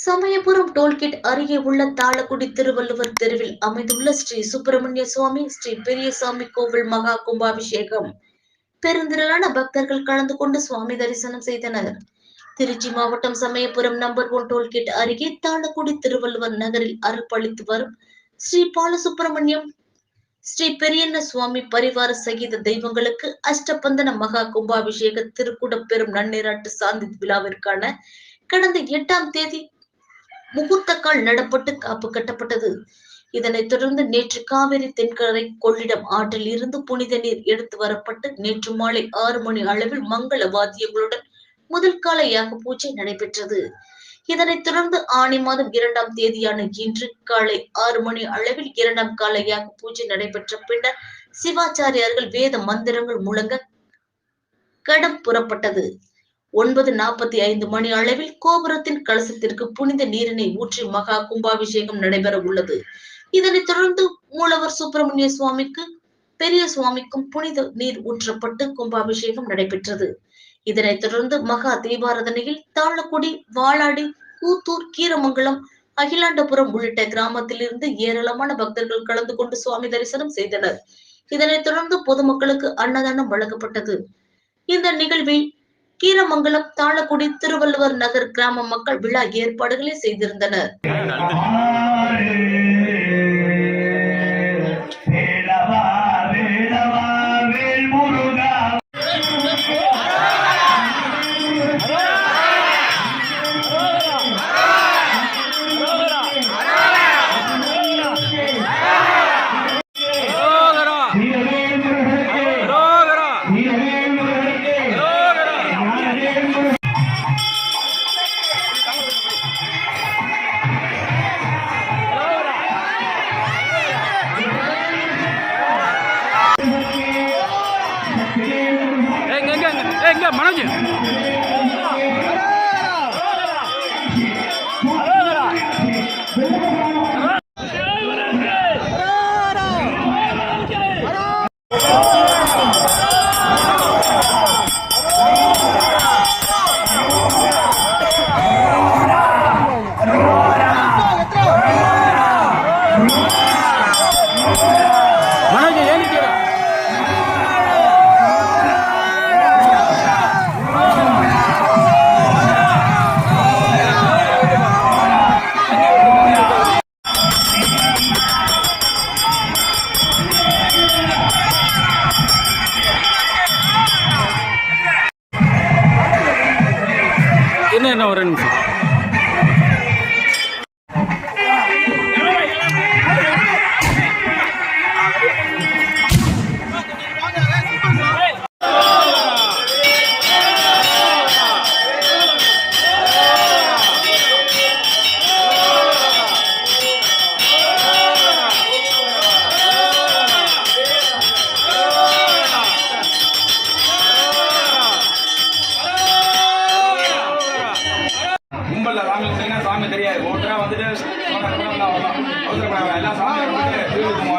Samayapuram tollgate அருகே உள்ள தாளக்குடி திருவள்ளுவர் தெருவில் அமைந்துள்ள ஸ்ரீ சுப்பிரமணிய சுவாமி ஸ்ரீ பெரியசாமி கோவில் மகா கும்பாபிஷேகம். பெருந்திரளான பக்தர்கள் கலந்து கொண்டு சுவாமி தரிசனம் செய்தனர். திருச்சி மாவட்டம் சமயபுரம் நம்பர் ஒன் டோல்கேட் அருகே தாளக்குடி திருவள்ளுவர் நகரில் அருள்பளித்து வரும் ஸ்ரீ பாலசுப்பிரமணியம் ஸ்ரீ பெரியண்ண சுவாமி பரிவார சகித தெய்வங்களுக்கு அஷ்டபந்தன மகா கும்பாபிஷேக திருக்குட பெரும் நன்னீராட்டு சாந்தி விழாவிற்கான கடந்த எட்டாம் தேதி முகூர்த்தக்கால் நடப்பட்டு காப்பு கட்டப்பட்டது. இதனைத் தொடர்ந்து நேற்று காவிரி தென்கரை கொள்ளிடம் ஆற்றில் இருந்து புனித நீர் எடுத்து வரப்பட்டு நேற்று மாலை ஆறு மணி அளவில் மங்கள வாத்தியங்களுடன் முதல் கால யாக பூஜை நடைபெற்றது. இதனைத் தொடர்ந்து ஆணி மாதம் இரண்டாம் தேதியான இன்று காலை ஆறு மணி அளவில் இரண்டாம் கால யாக பூஜை நடைபெற்ற பின்னர் சிவாச்சாரியார்கள் வேத மந்திரங்கள் முழங்க கடம் புறப்பட்டது. ஒன்பது நாற்பத்தி ஐந்து மணி அளவில் கோபுரத்தின் கலசத்திற்கு புனித நீரினை ஊற்றி மகா கும்பாபிஷேகம் நடைபெற உள்ளது. இதனைத் தொடர்ந்து மூலவர் சுப்பிரமணிய சுவாமிக்கு பெரிய சுவாமிக்கும் புனித நீர் ஊற்றப்பட்டு கும்பாபிஷேகம் நடைபெற்றது. இதனைத் தொடர்ந்து மகா தீபாரதனையில் தாளக்குடி வாளாடி கூத்தூர் கீரமங்கலம் அகிலாண்டபுரம் உள்ளிட்ட கிராமத்திலிருந்து ஏராளமான பக்தர்கள் கலந்து கொண்டு சுவாமி தரிசனம் செய்தனர். இதனைத் தொடர்ந்து பொதுமக்களுக்கு அன்னதானம் வழங்கப்பட்டது. இந்த நிகழ்வில் கீரமங்கலம் தாளக்குடி திருவள்ளுவர் நகர் கிராம மக்கள் விழா ஏற்பாடுகளை செய்திருந்தனர். எங்க எங்க எங்க மனோஜ் மனோஜ் ஒரு நிமிஷம் கும்பல்ல சாமி சாமி தெரியாது. ஒருத்தரா வந்துட்டு எல்லாம் சாமி